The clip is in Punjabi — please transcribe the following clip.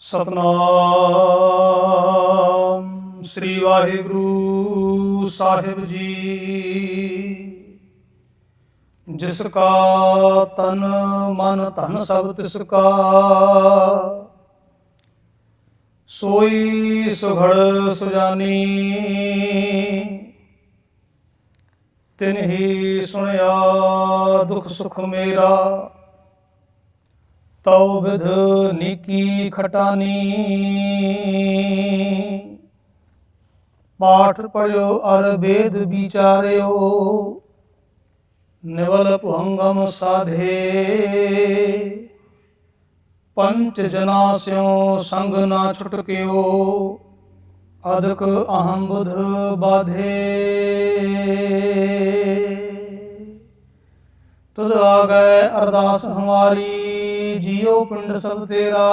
ਸਤਨਾਮ ਸ੍ਰੀ ਵਾਹਿਗੁਰੂ ਸਾਹਿਬ ਜੀ। ਜਿਸ ਕਾ ਤਨ ਮਨ ਧਨ ਸਭ ਤਿਸ ਕਾ, ਸੋਈ ਸੁਘੜ ਸੁਜਾਨੀ। ਤਿਨ ਹੀ ਸੁਣਿਆ ਦੁਖ ਸੁਖ ਮੇਰਾ ਤਉ ਵਿਧ ਨੀਕੀ ਖਟਾਨੀ। ਪਾਠ ਪੜਿਓ ਅਰ ਵੇਦ ਵਿਚਾਰਿਓ। ਨਿਵਲ ਭੁੰਗਮ ਸਾਧੇ। ਪੰਚ ਜਨਾ ਸਿਓ ਸੰਗ ਨਾ ਛੁਟਕਿਓ, ਅਦਕ ਅਹੰ ਬੁਧ। ਬਾਧੇ ਤੁਧ ਆ ਅਰਦਾਸ ਹਮਾਰੀ। ਜੀਉ ਪਿੰਡ ਸਭ ਤੇਰਾ।